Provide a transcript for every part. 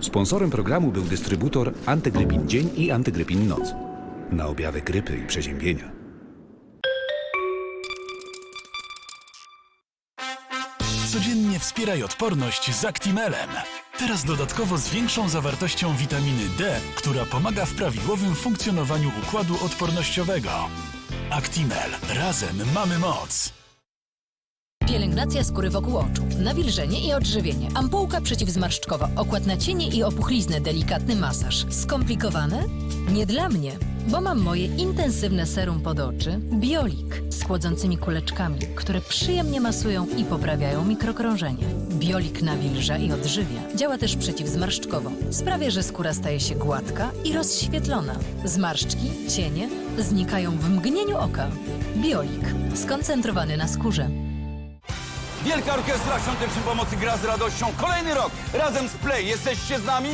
Sponsorem programu był dystrybutor Antygrypin Dzień i Antygrypin Noc. Na objawy grypy i przeziębienia. Codziennie wspieraj odporność z Actimelem. Teraz dodatkowo z większą zawartością witaminy D, która pomaga w prawidłowym funkcjonowaniu układu odpornościowego. Actimel. Razem mamy moc. Pielęgnacja skóry wokół oczu, nawilżenie i odżywienie, ampułka przeciwzmarszczkowa, okład na cienie i opuchliznę, delikatny masaż. Skomplikowane? Nie dla mnie, bo mam moje intensywne serum pod oczy Biolik z chłodzącymi kuleczkami, które przyjemnie masują i poprawiają mikrokrążenie. Biolik nawilża i odżywia. Działa też przeciwzmarszczkowo. Sprawia, że skóra staje się gładka i rozświetlona. Zmarszczki, cienie znikają w mgnieniu oka. Biolik. Skoncentrowany na skórze. Wielka Orkiestra Świątecznej Pomocy gra z radością kolejny rok razem z Play. Jesteście z nami?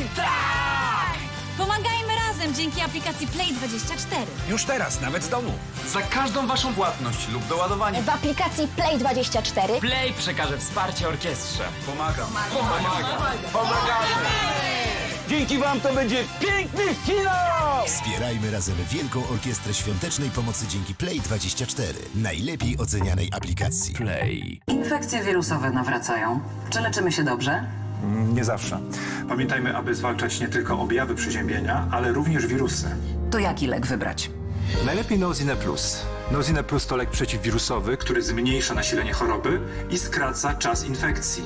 Pomagajmy razem dzięki aplikacji Play24. Już teraz, nawet z domu. Za każdą waszą płatność lub doładowanie W aplikacji Play24 Play przekaże wsparcie orkiestrze. pomagam. Pomagamy. Dzięki wam to będzie piękny finał! Wspierajmy razem Wielką Orkiestrę Świątecznej Pomocy dzięki Play24, najlepiej ocenianej aplikacji. Play. Infekcje wirusowe nawracają. Czy leczymy się dobrze? Nie zawsze. Pamiętajmy, aby zwalczać nie tylko objawy przeziębienia, ale również wirusy. To jaki lek wybrać? Najlepiej Nozine Plus. Nozine Plus to lek przeciwwirusowy, który zmniejsza nasilenie choroby i skraca czas infekcji.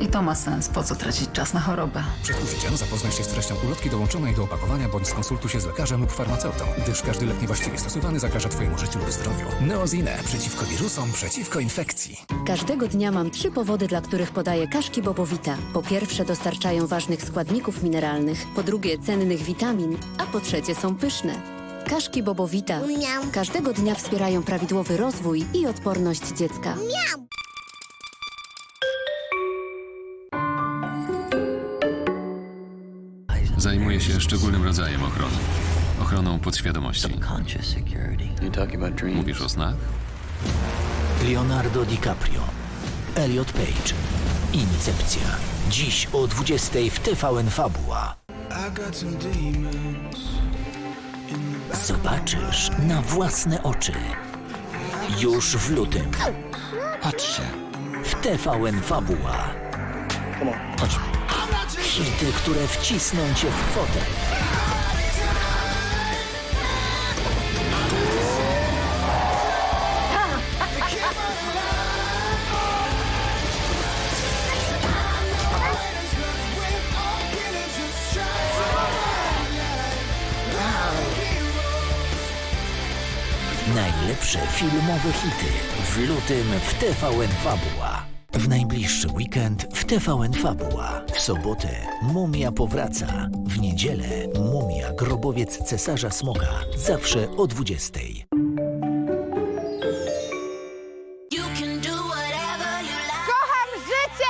I to ma sens. Po co tracić czas na chorobę? Przed użyciem zapoznaj się z treścią ulotki dołączonej do opakowania bądź skonsultuj się z lekarzem lub farmaceutą, gdyż każdy lek niewłaściwie stosowany zagraża Twojemu życiu lub zdrowiu. Neozine. Przeciwko wirusom, przeciwko infekcji. Każdego dnia mam trzy powody, dla których podaję kaszki Bobowita. Po pierwsze dostarczają ważnych składników mineralnych, po drugie cennych witamin, a po trzecie są pyszne. Kaszki Bobowita każdego dnia wspierają prawidłowy rozwój i odporność dziecka. Zajmuje się szczególnym rodzajem ochrony. Ochroną podświadomości. Mówisz o snach? Leonardo DiCaprio, Elliot Page, Incepcja. Dziś o 20 w TVN Fabuła. Zobaczysz na własne oczy. Już w lutym. Patrzcie. W TVN Fabuła. Chodź. Hity, które wcisną cię w fotel. Najlepsze filmowe hity w lutym w TVN Fabuła. W najbliższy weekend w TVN Fabuła. W sobotę Mumia powraca. W niedzielę Mumia Grobowiec Cesarza Smoka. Zawsze o 20. Kocham życie!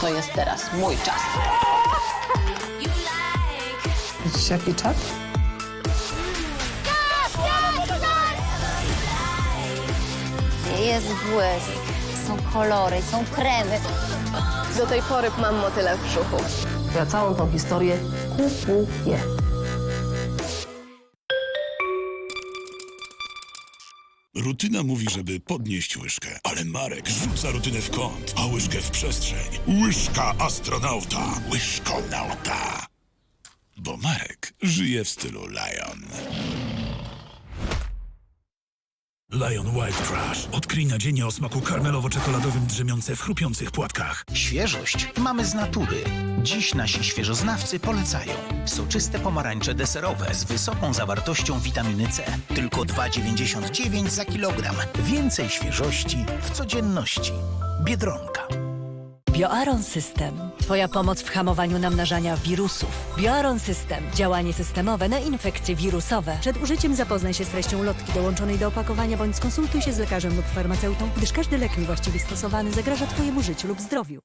To jest teraz mój czas. Widzisz jaki czat? Jest błysk, są kolory, są kremy. Do tej pory mam motyle w brzuchu. Ja całą tą historię kupuję. Rutyna mówi, żeby podnieść łyżkę, ale Marek rzuca rutynę w kąt, a łyżkę w przestrzeń. Łyżka astronauta, łyżkonauta. Bo Marek żyje w stylu Lion. Lion Wild Crush. Odkryj nadzienie o smaku karmelowo-czekoladowym drzemiące w chrupiących płatkach. Świeżość mamy z natury. Dziś nasi świeżoznawcy polecają. Soczyste pomarańcze deserowe z wysoką zawartością witaminy C. Tylko 2,99 za kilogram. Więcej świeżości w codzienności. Biedronka. Bioaron System. Twoja pomoc w hamowaniu namnażania wirusów. Bioaron System. Działanie systemowe na infekcje wirusowe. Przed użyciem zapoznaj się z treścią ulotki dołączonej do opakowania bądź skonsultuj się z lekarzem lub farmaceutą, gdyż każdy lek niewłaściwie stosowany zagraża Twojemu życiu lub zdrowiu.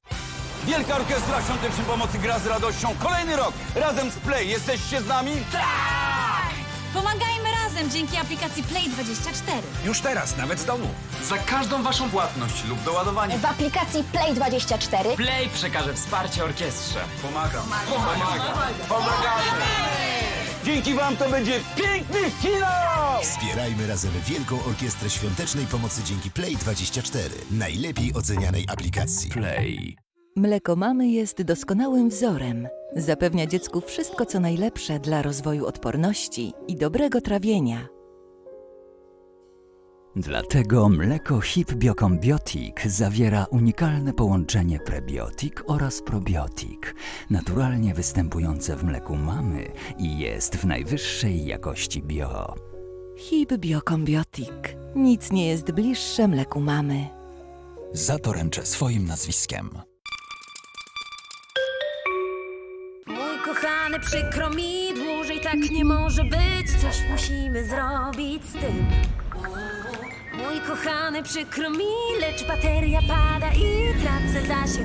Wielka Orkiestra Świątecznej Pomocy gra z radością kolejny rok razem z Play. Jesteście z nami? Pomagajmy razem dzięki aplikacji Play24. Już teraz, nawet z domu. Za każdą waszą płatność lub doładowanie W aplikacji Play24 Play przekaże wsparcie orkiestrze. Pomagam. Pomagam. Pomagamy. Dzięki wam to będzie piękny finał! Wspierajmy razem Wielką Orkiestrę Świątecznej Pomocy dzięki Play24, najlepiej ocenianej aplikacji. Play. Mleko mamy jest doskonałym wzorem. Zapewnia dziecku wszystko, co najlepsze dla rozwoju odporności i dobrego trawienia. Dlatego mleko HIP Biokombiotik zawiera unikalne połączenie prebiotik oraz probiotik, naturalnie występujące w mleku mamy i jest w najwyższej jakości bio. Hib Biokombiotik. Nic nie jest bliższe mleku mamy. Za to ręczę swoim nazwiskiem. Kochany, przykro mi, dłużej tak nie może być. Coś musimy zrobić z tym. Mój kochany, przykro mi, lecz bateria pada i tracę zasięg.